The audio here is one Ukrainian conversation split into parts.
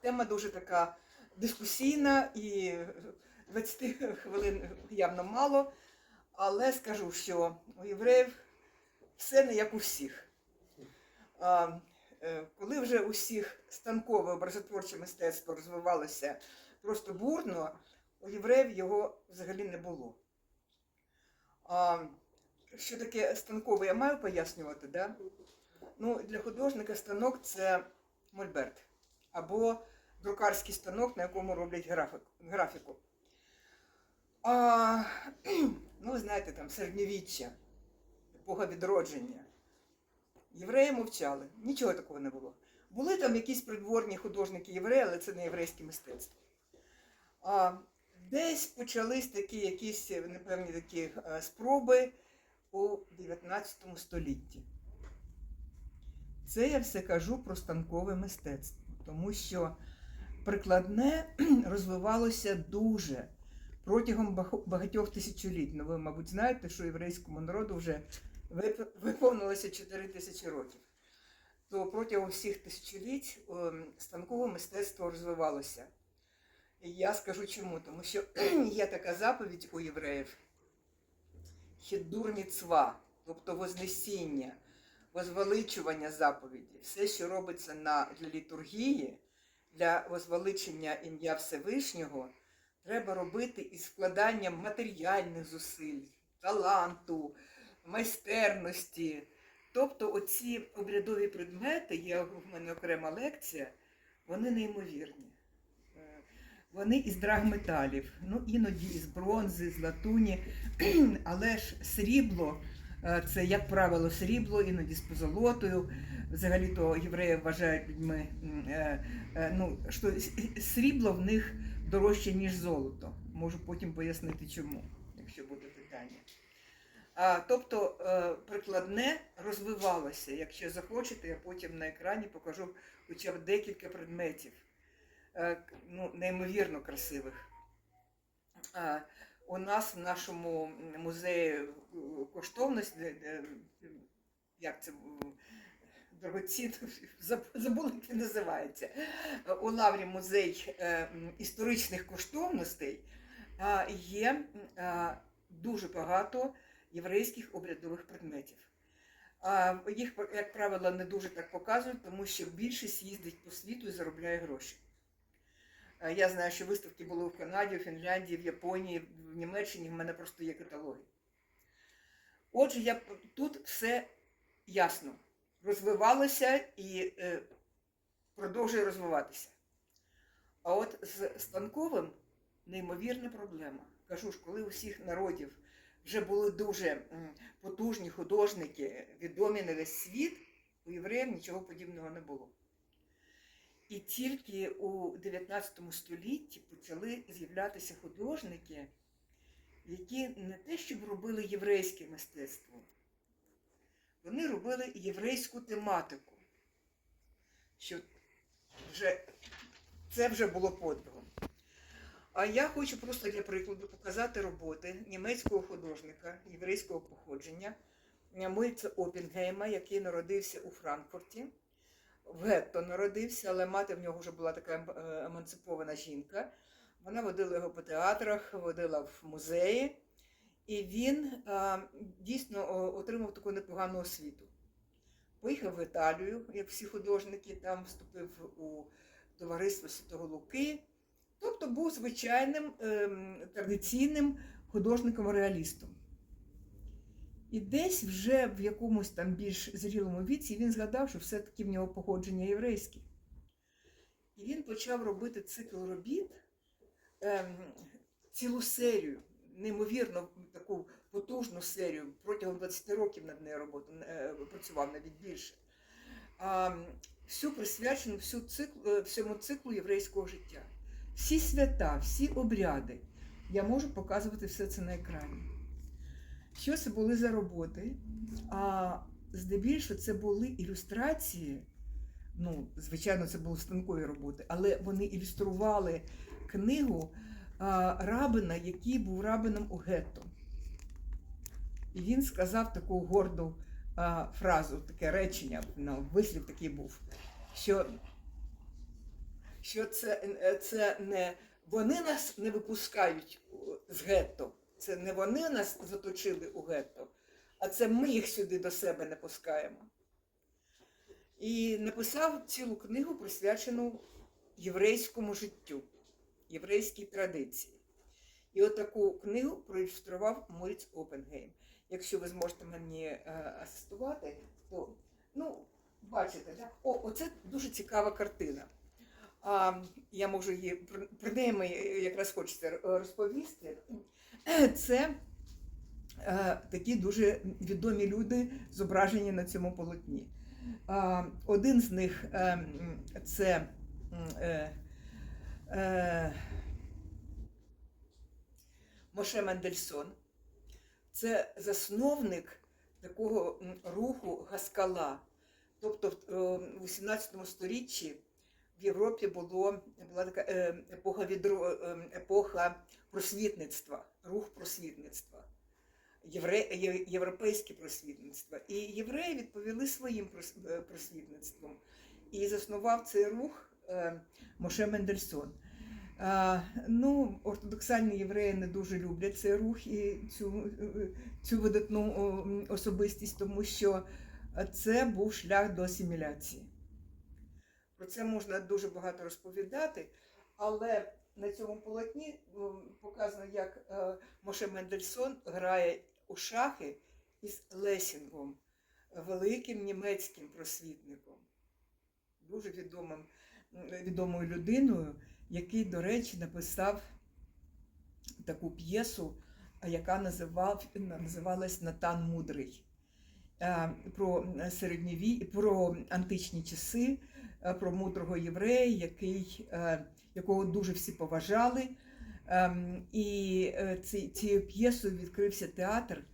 Тема дуже така дискусійна і 20 хвилин явно мало. Але скажу, що у євреїв все не як у всіх. Е, коли вже у всіх станкове образотворче мистецтво розвивалося просто бурно, у євреїв його взагалі не було. Що таке станкове, я маю пояснювати, да? Ну, для художника станок це мольберт або друкарський станок, на якому роблять графік, графіку. А, ну, знаєте, там середньовіччя, епоха відродження. Євреї мовчали, нічого такого не було. Були там якісь придворні художники євреї, але це не єврейське мистецтво. А, десь почались такі якісь непевні такі е, спроби у 19 столітті. Це я все кажу про станкове мистецтво, тому що прикладне розвивалося дуже протягом багатьох тисячоліть. Ну, ви, мабуть, знаєте, що єврейському народу вже виповнилося 4 тисячі років. То протягом всіх тисячоліть ем, станкове мистецтво розвивалося. І я скажу чому, тому що є така заповідь у євреїв хідур міцва, тобто вознесіння, возвеличування заповіді, все, що робиться на, для літургії, для возвеличення ім'я Всевишнього, треба робити із вкладанням матеріальних зусиль, таланту, майстерності. Тобто оці обрядові предмети, є в мене окрема лекція, вони неймовірні. Вони із драгметалів, ну іноді із бронзи, з латуні, але ж срібло, це, як правило, срібло, іноді з позолотою. Взагалі-то євреї вважають людьми, е, е, ну, що срібло в них дорожче, ніж золото. Можу потім пояснити чому, якщо буде питання. А, тобто е, прикладне розвивалося. Якщо захочете, я потім на екрані покажу хоча б декілька предметів, е, ну, неймовірно красивих. У нас в нашому музеї е, коштовності, як це дорогоцінно, заб- забула, як він називається. У Лаврі музей е, історичних коштовностей є дуже багато єврейських обрядових предметів. Їх, як правило, не дуже так показують, тому що більшість їздить по світу і заробляє гроші. А, Я знаю, що виставки були в Канаді, в Фінляндії, в Японії, в Німеччині, в мене просто є каталоги. Отже, я, тут все ясно. Розвивалося і е, продовжує розвиватися. А от з станковим неймовірна проблема. Кажу ж, коли у всіх народів вже були дуже потужні художники, відомі на весь світ, у євреїв нічого подібного не було. І тільки у 19 столітті почали з'являтися художники, які не те, щоб робили єврейське мистецтво, вони робили єврейську тематику. Що вже, це вже було подвигом. А я хочу просто для прикладу показати роботи німецького художника єврейського походження Мойца Опінгейма, який народився у Франкфурті. В гетто народився, але мати в нього вже була така е, емансипована жінка. Вона водила його по театрах, водила в музеї, і він а, дійсно отримав таку непогану освіту. Поїхав в Італію, як всі художники, там вступив у товариство Святого Луки. Тобто був звичайним ем, традиційним художником-реалістом. І десь вже в якомусь там більш зрілому віці він згадав, що все-таки в нього походження єврейське. І він почав робити цикл робіт, ем, цілу серію, неймовірно таку потужну серію. Протягом 20 років над нею роботу е, працював навіть більше. А, всю присвячену всю цикл, е, всьому циклу єврейського життя. Всі свята, всі обряди. Я можу показувати все це на екрані. Що це були за роботи? А здебільшого це були ілюстрації. Ну, звичайно, це були станкові роботи, але вони ілюстрували книгу а, рабина, який був рабином у гетто. І він сказав таку горду а, фразу, таке речення, ну, вислів такий був, що що це, е, це не вони нас не випускають з гетто. Це не вони нас заточили у гетто, а це ми їх сюди до себе не пускаємо. І написав цілу книгу, присвячену єврейському життю, єврейській традиції. І отаку книгу проілюстрував Моріц Опенгейм. Якщо ви зможете мені е, асистувати, то ну, бачите, да? О, оце дуже цікава картина. А, я можу її про неї якраз хочеться е, розповісти. Це е, такі дуже відомі люди, зображені на цьому полотні. Один з них е, це е, Моше Мендельсон. Це засновник такого руху Гаскала. Тобто в е, в 18 сторіччі в Європі було, була така е, епоха, відро, е, епоха просвітництва, рух просвітництва, євре, європейське просвітництво. І євреї відповіли своїм е, просвітництвом. І заснував цей рух Моше Мендельсон. Ну, ортодоксальні євреї не дуже люблять цей рух і цю, цю видатну особистість, тому що це був шлях до асиміляції. Про це можна дуже багато розповідати, але на цьому полотні показано, як е, Моше Мендельсон грає у шахи із Лесінгом, великим німецьким просвітником, дуже відомим, відомою людиною, який, до речі, написав таку п'єсу, яка називав, називалась Натан Мудрий. Е, Про середньові, про античні часи, е, про мудрого єврея, який, е, якого дуже всі поважали. Ем, І е, цією п'єсою відкрився театр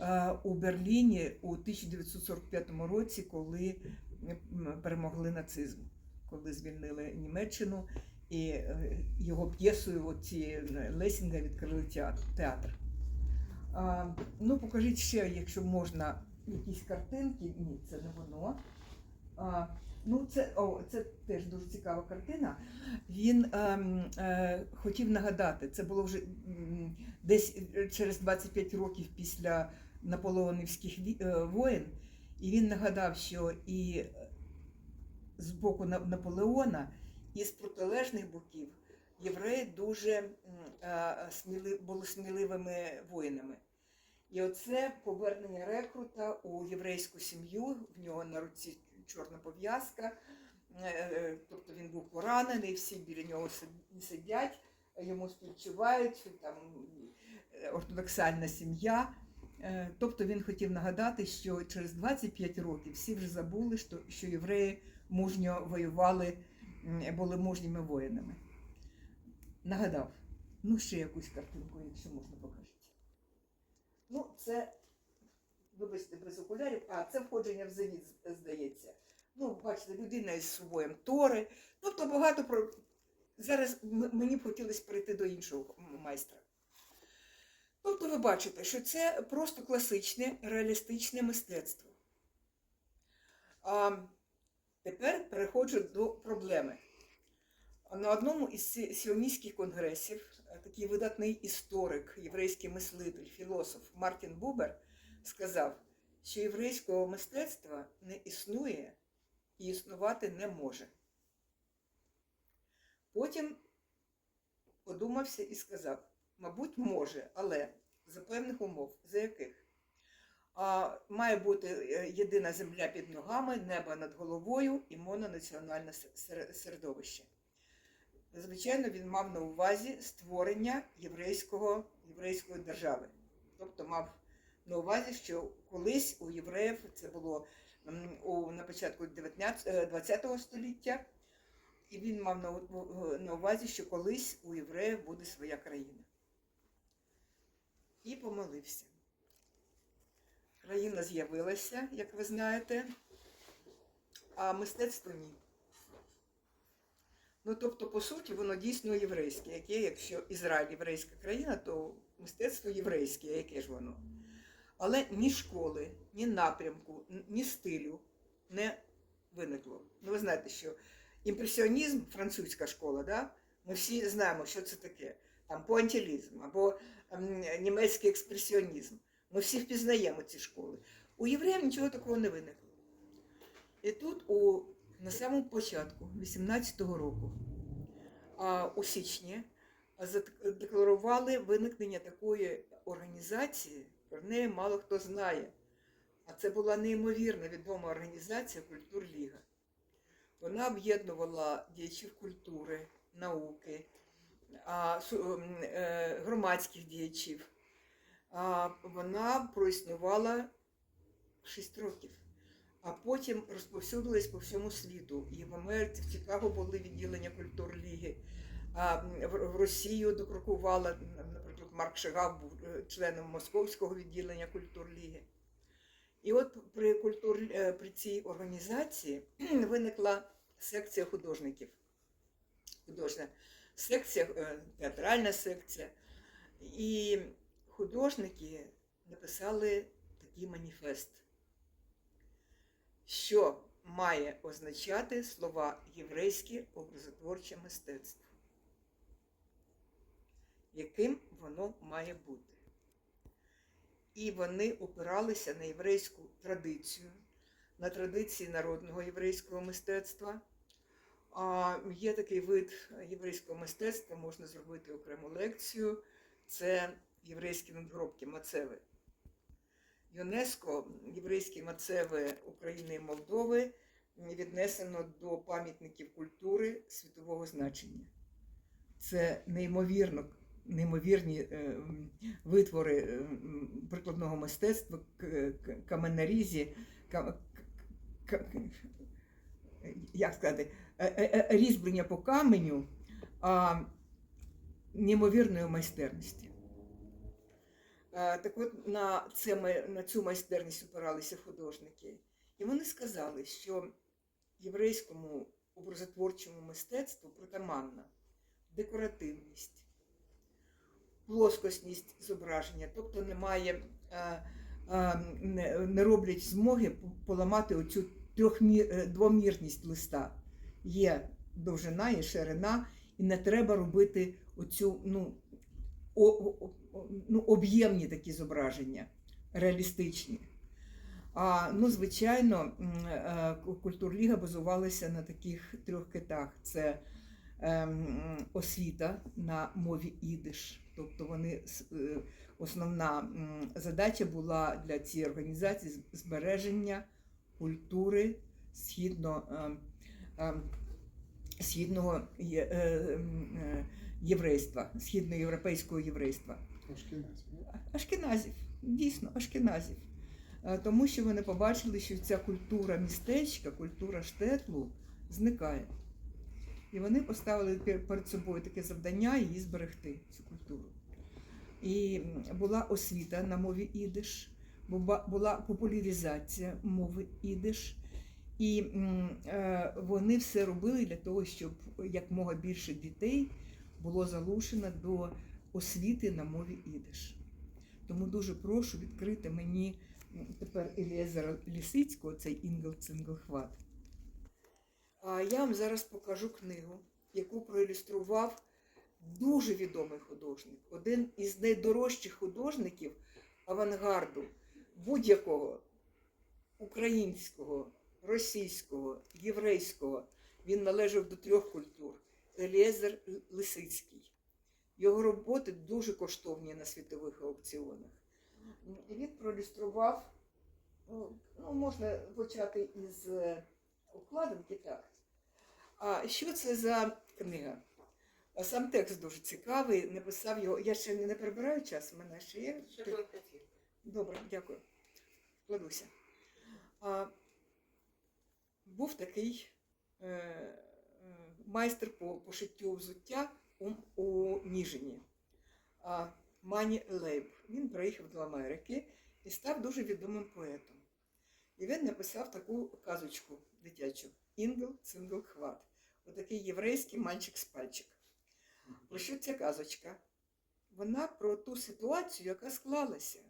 е, у Берліні у 1945 році, коли перемогли нацизм, коли звільнили Німеччину, і е, його п'єсою от Лесінга відкрили театр. ну, покажіть ще, якщо можна, якісь картинки. Ні, це не воно. Ну, це, о, це теж дуже цікава картина. Він ем, е, хотів нагадати, це було вже десь через 25 років після наполеонівських е, воєн, і він нагадав, що і з боку Наполеона, і з протилежних боків євреї дуже е, сміли, були сміливими воїнами. І оце повернення рекрута у єврейську сім'ю, в нього на руці чорна пов'язка, е, е, тобто він був поранений, всі біля нього сидять, йому співчувають, там е, ортодоксальна сім'я. Тобто він хотів нагадати, що через 25 років всі вже забули, що, що євреї мужньо воювали, були мужніми воїнами. Нагадав. Ну, ще якусь картинку, якщо можна покажіть. Ну, це, вибачте, без окулярів, а це входження в завіт, здається. Ну, бачите, людина із своєм Тори. Тобто багато про. Зараз мені б хотілося перейти до іншого майстра. Тобто ви бачите, що це просто класичне реалістичне мистецтво. А тепер переходжу до проблеми. На одному із сі- конгресів такий видатний історик, єврейський мислитель, філософ Мартін Бубер сказав, що єврейського мистецтва не існує і існувати не може. Потім подумався і сказав, мабуть, може, але за певних умов, за яких? А, має бути е, єдина земля під ногами, небо над головою і мононаціональне середовище. Звичайно, він мав на увазі створення єврейського, єврейської держави. Тобто мав на увазі, що колись у євреїв це було у, на початку 19, е, 20 століття, і він мав на, на увазі, що колись у євреїв буде своя країна. І помилився. Країна з'явилася, як ви знаєте, а мистецтво ні. Ну, тобто, по суті, воно дійсно єврейське. Яке, якщо Ізраїль єврейська країна, то мистецтво єврейське, яке ж воно? Але ні школи, ні напрямку, ні стилю не виникло. Ну, ви знаєте, що імпресіонізм, французька школа, да? ми всі знаємо, що це таке. Там пуантилізм або ем, німецький експресіонізм. Ми всі впізнаємо ці школи. У євреїв нічого такого не виникло. І тут, у, на самому початку 18-го року, у січні, задекларували виникнення такої організації, про неї мало хто знає. А це була неймовірно відома організація Культурліга. Вона об'єднувала діячів культури, науки, е, громадських діячів. Вона проіснувала 6 років, а потім розповсюдилась по всьому світу. І в Америці, в Чикаго були відділення культурліги. А в Росію докрокувала, наприклад, Марк Шагав був е, членом Московського відділення культурліги. І от при, культур, е, при цій організації виникла секція художників. Художня секція, е, театральна секція. І художники написали такий маніфест, що має означати слова єврейське образотворче мистецтво. Яким воно має бути? І вони опиралися на єврейську традицію, на традиції народного єврейського мистецтва. А є такий вид єврейського мистецтва, можна зробити окрему лекцію. Це єврейські надгробки Мацеви. ЮНЕСКО єврейські мацеви України і Молдови віднесено до пам'ятників культури світового значення. Це неймовірно, неймовірні е, витвори е, прикладного мистецтва, каменарізі, ка- к- к- як сказати, е, е, е, різьблення по каменю а, неймовірної майстерності. Е, Так от на, це, на цю майстерність опиралися художники. І вони сказали, що єврейському образотворчому мистецтву притаманна декоративність, плоскосність зображення, тобто немає, е, е, не, роблять змоги поламати оцю двомірність листа. Є довжина, є ширина, і не треба робити оцю ну, о- о- ну, об'ємні такі зображення, реалістичні. А, ну, звичайно, е, культурліга базувалася на таких трьох китах: це ем, освіта на мові ідиш. Тобто вони е, основна задача була для цієї організації збереження культури східно, ем, ем, східного е, єврейства, східноєвропейського єврейства. Ашкеназів. Ашкеназів, дійсно, ашкеназів. Е, Тому що вони побачили, що ця культура містечка, культура штетлу зникає. І вони поставили перед собою таке завдання її зберегти, цю культуру. І була освіта на мові ідиш, була популяризація мови ідиш. І е, вони все робили для того, щоб якмога більше дітей було залучено до освіти на мові ідиш. Тому дуже прошу відкрити мені тепер Еліезера Лісицького, цей інгл цингл хват. А я вам зараз покажу книгу, яку проілюстрував дуже відомий художник, один із найдорожчих художників авангарду будь-якого українського, російського, єврейського. Він належав до трьох культур. Еліезер Лисицький. Його роботи дуже коштовні на світових аукціонах. І Він проілюстрував, ну, ну, можна почати із е, обкладинки так. А що це за книга? А Сам текст дуже цікавий, написав його. Я ще не прибираю час, в мене ще є. Добре, дякую. Вкладуся. А, був такий е, е, майстер по пошиттю взуття у, Ніжині. Мані Лейб. Він приїхав до Америки і став дуже відомим поетом. І він написав таку казочку дитячу Інгл Цингл Хват. Отакий єврейський мальчик-спальчик. Про що ця казочка? Вона про ту ситуацію, яка склалася.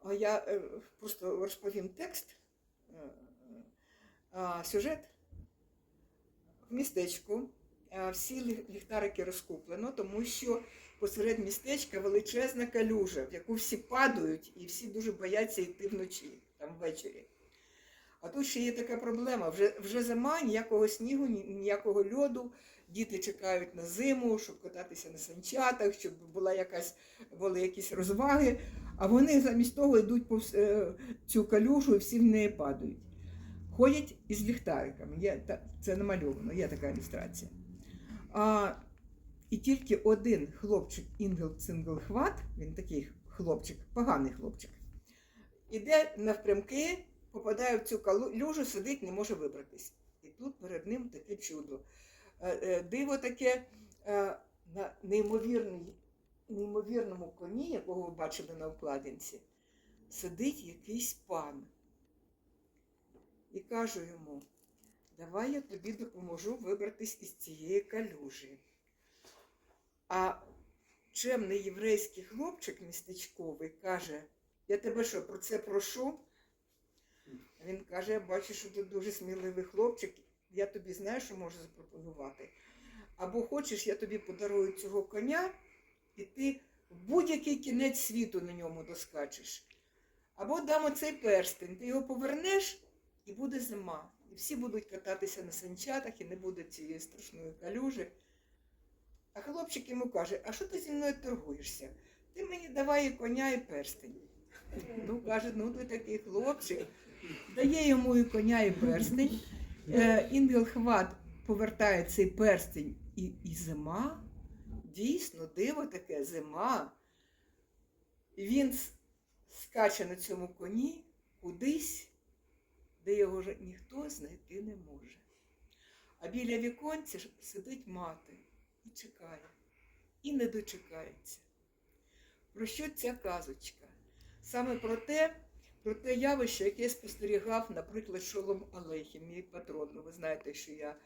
А я е, просто розповім текст, е, сюжет. В містечку е, всі ліхтарики розкуплено, тому що посеред містечка величезна калюжа, в яку всі падають і всі дуже бояться йти вночі, там ввечері. А тут ще є така проблема: вже, вже зима, ніякого снігу, ніякого льоду. Діти чекають на зиму, щоб кататися на санчатах, щоб була якась, були якісь розваги. А вони замість того йдуть повз е, цю калюжу і всі в неї падають. Ходять із ліхтариками. Та- це намальовано, є така ілюстрація. А, і тільки один хлопчик Інгел Цинглхват, він такий хлопчик, поганий хлопчик, іде навпрямки, попадає в цю калюжу, сидить, не може вибратись. І тут перед ним таке чудо. Е, е, Диво таке е, на неймовірному коні, якого ви бачили на вкладинці, сидить якийсь пан. І кажу йому, давай я тобі допоможу вибратись із цієї калюжі. А чемний єврейський хлопчик містечковий каже, я тебе що, про це прошу? Він каже, я бачу, що ти дуже сміливий хлопчик, я тобі знаю, що можу запропонувати. Або хочеш, я тобі подарую цього коня, і ти в будь-який кінець світу на ньому доскачеш. Або дам оцей перстень, ти його повернеш, і буде зима. Всі будуть кататися на санчатах, і не буде цієї страшної калюжі. А хлопчик йому каже, а що ти зі мною торгуєшся? Ти мені давай і коня і перстень. Ну, каже, ну ти такий хлопчик. Дає йому і коня, і перстень. Е, Інгелхват повертає цей перстень і, і зима. Дійсно, диво таке, зима. І він скаче на цьому коні кудись, де його вже ніхто знайти не може. А біля віконця ж сидить мати і чекає, і не дочекається. Про що ця казочка? Саме про те, про те явище, яке я спостерігав, наприклад, Шолом Алейхім, мій патрон. Ну, ви знаєте, що я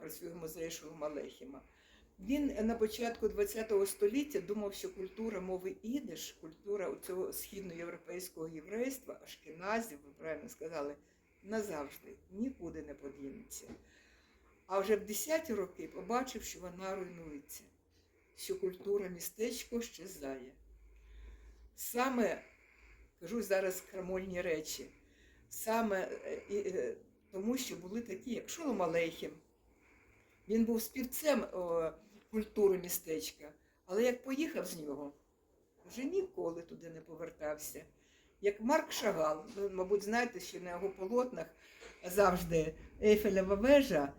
працюю в музеї Шолом Алейхіма. Він на початку ХХ століття думав, що культура мови ідиш, культура цього східноєвропейського єврейства, ашкеназів, ви правильно сказали, назавжди нікуди не подінеться. А вже в 10-ті роки побачив, що вона руйнується, що культура містечко щезає. Саме, кажу зараз крамольні речі, саме е, е, тому, що були такі, як Шолом Алейхім. Він був співцем культури містечка, але як поїхав з нього, вже ніколи туди не повертався. Як Марк Шагал, ви, мабуть, знаєте, що на його полотнах завжди Ейфелева вежа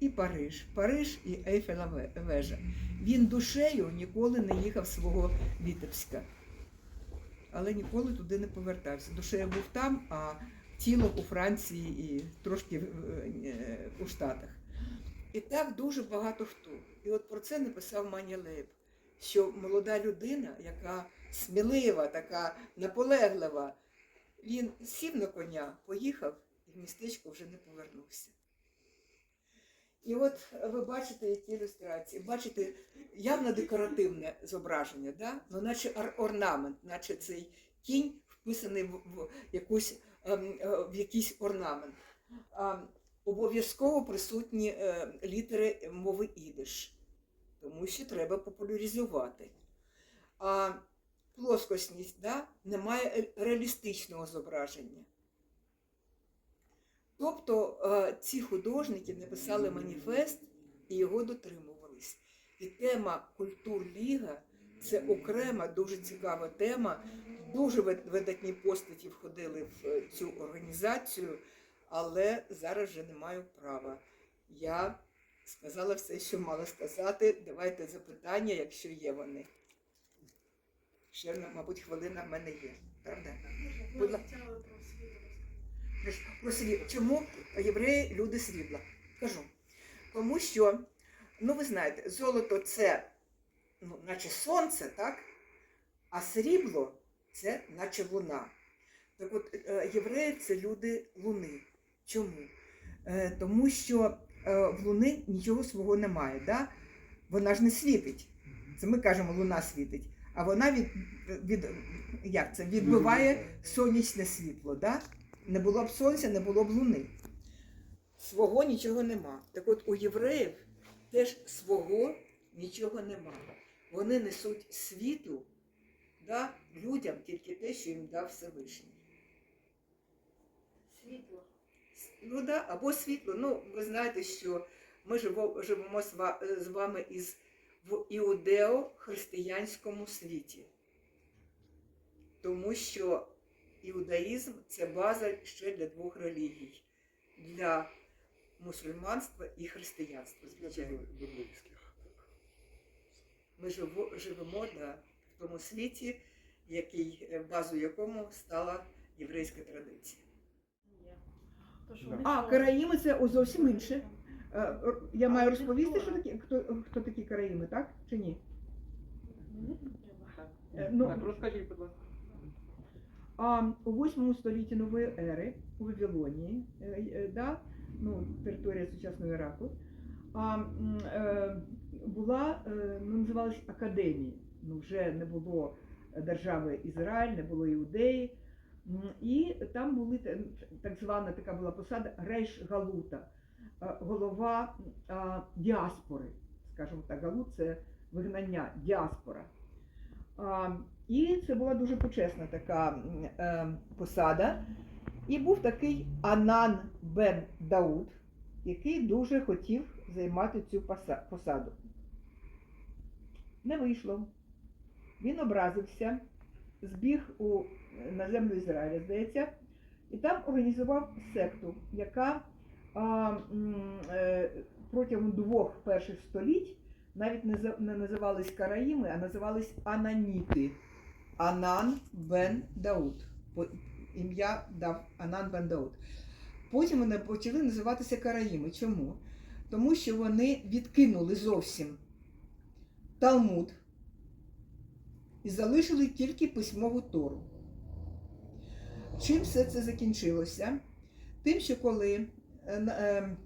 і Париж. Париж і Ейфелева вежа. Він душею ніколи не їхав свого Вітебська, але ніколи туди не повертався. Душею був там, а тіло у Франції і трошки е, у Штатах. І так дуже багато хто. І от про це написав Маня Лейб, що молода людина, яка смілива, така наполеглива, він сів на коня, поїхав і в містечко вже не повернувся. І от ви бачите, які ілюстрації. Бачите, явно декоративне зображення, да? ну, наче ор- орнамент, наче цей кінь вписаний в, якусь, ем, е, в якийсь орнамент. Обов'язково присутні е, літери мови ідиш, тому що треба популяризувати. А плоскосність да, немає е- реалістичного зображення. Тобто е, ці художники написали маніфест і його дотримувались. І тема культур Ліга це окрема, дуже цікава тема. Дуже видатні постаті входили в е, цю організацію, але зараз вже не маю права. Я сказала все, що мала сказати. Давайте запитання, якщо є вони. Ще, мабуть, хвилина в мене є. Правда? Будь ласка. Про- срібло. Чому євреї люди срібла? Кажу. Тому що, ну ви знаєте, золото це ну, наче сонце, так? А срібло це наче луна. Так от е, євреї це люди луни. Чому? Е, Тому що в луни нічого свого немає. Да? Вона ж не світить. Це ми кажемо, луна світить. А вона від, від, як це, відбиває сонячне світло. Да? Не було б сонця, не було б луни. свого нічого нема. Так от у євреїв теж свого нічого нема. Вони несуть світу да, людям тільки те, що їм дав Всевишній. Світло. Ну да, або світло. Ну, ви знаєте, що ми живемо з вами із в іудео-християнському світі. Тому що іудаїзм це база ще для двох релігій: для мусульманства і християнства, звичайно. Ми живемо да, в тому світі, який, базою якому стала єврейська традиція. Є. То, що Да. вони А, караїми це зовсім інше. Е, Я маю розповісти, що такі, хто, хто такі караїми, так? Чи ні? Треба. Е, Ну, Так, розкажіть, будь ласка. а у 8 столітті нової ери у Вавилонії, е, е, да, ну, територія сучасного Іраку, а, м, е, була, е, ну, називалась академія. Ну, вже не було держави Ізраїль, не було іудеї. І там були так звана така була посада Рейш Галута, е, голова діаспори. Скажімо так, Галут це вигнання, діаспора. І це була дуже почесна така е, посада. І був такий Анан Бен Дауд, який дуже хотів займати цю посаду. Не вийшло. Він образився, збіг у, на землю Ізраїля, здається, і там організував секту, яка а, е, протягом двох перших століть навіть не, не називались Караїми, а називались Ананіти. Анан бен Дауд. Ім'я дав Анан бен Дауд. Потім вони почали називатися Караїми. Чому? Тому що вони відкинули зовсім Талмуд і залишили тільки письмову Тору. Чим все це закінчилося? Тим, що коли е, е,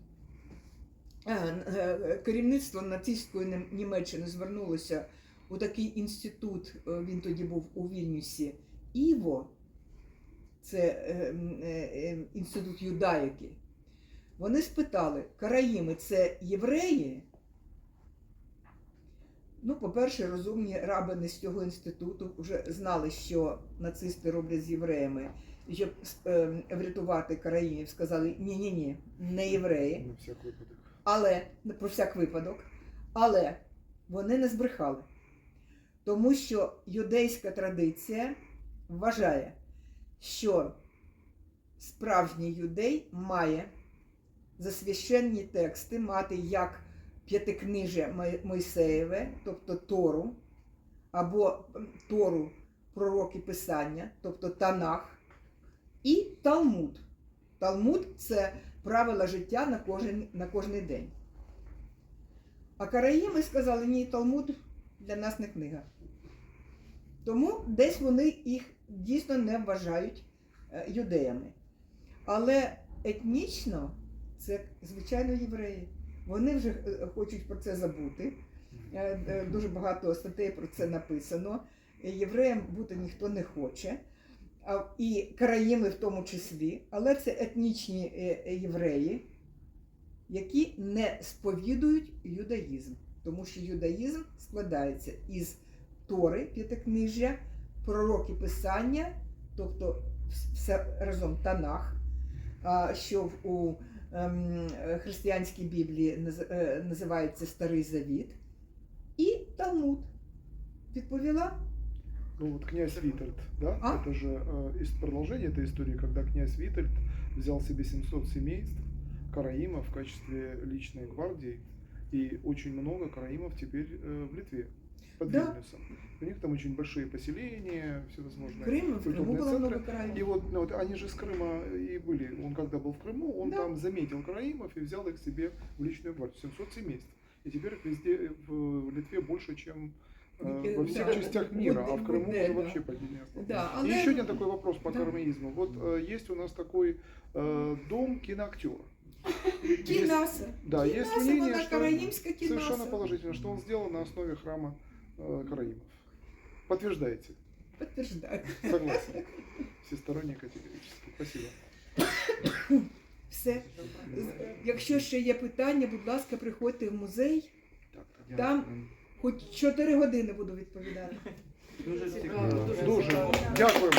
е, керівництво нацистської Німеччини звернулося у такий інститут, він тоді був у Вільнюсі, Іво, це інститут юдаїки, вони спитали, караїми це євреї? Ну, по-перше, розумні рабини з цього інституту вже знали, що нацисти роблять з євреями. І щоб е, врятувати караїмів, сказали ні-ні-ні, не євреї. На всяк. Але про всяк випадок, але вони не збрехали. Тому що юдейська традиція вважає, що справжній юдей має за священні тексти мати як п'ятикнижжя Мойсеєве, тобто Тору, або Тору пророки Писання, тобто Танах, і Талмуд. Талмуд це правила життя на кожен, на кожний день. А караїми сказали, ні, Талмуд для нас не книга. Тому десь вони їх дійсно не вважають е, юдеями. Але етнічно це, звичайно, євреї. Вони вже е, хочуть про це забути. Е, е, Дуже багато статей про це написано. Євреєм бути ніхто не хоче, і караїми в тому числі, але це етнічні євреї, які не сповідують юдаїзм, тому що юдаїзм складається із Тори, п'ятикнижжя, пророки Писання, тобто все разом Танах, що у християнській Біблії наз- е, називається Старий Завіт, і Талмуд. Відповіла? Ну вот князь Витальд, да? А? Это же э, из продолжения этой истории, когда князь Витальд взял себе 700 семейств караимов в качестве личной гвардии, и очень много караимов теперь э, в Литве, под Да. Вильнюсом. У них там очень большие поселения, всевозможные. Крим, в Криму культурные було центры. много И країв. вот, ну, вот они же с Крыма и были. Он когда был в Крыму, он Да. там заметил караимов и взял их себе в личную гвардию. 700 семейств. И теперь их везде э, в Литве больше, чем э, Э, во всех да, частях вот- мира, а вот- в Крыму вот, да, уже да. вообще почти не осталось. Да, И але- еще один такой вопрос по Да. кармеизму. Вот э, есть у нас такой э, дом киноактера. Кінаса. Да, есть Кінаса, мнение, вона что караїмська совершенно кінаса. положительно, что он сделан на основе храма э, караимов. Подтверждаете? Подтверждаю. Согласен. Всесторонне категорически. Спасибо. Все. Якщо ще є питання, будь ласка, приходьте в музей. Там хоч 4 години буду відповідати. Дуже цікаво. Дуже. Дякую.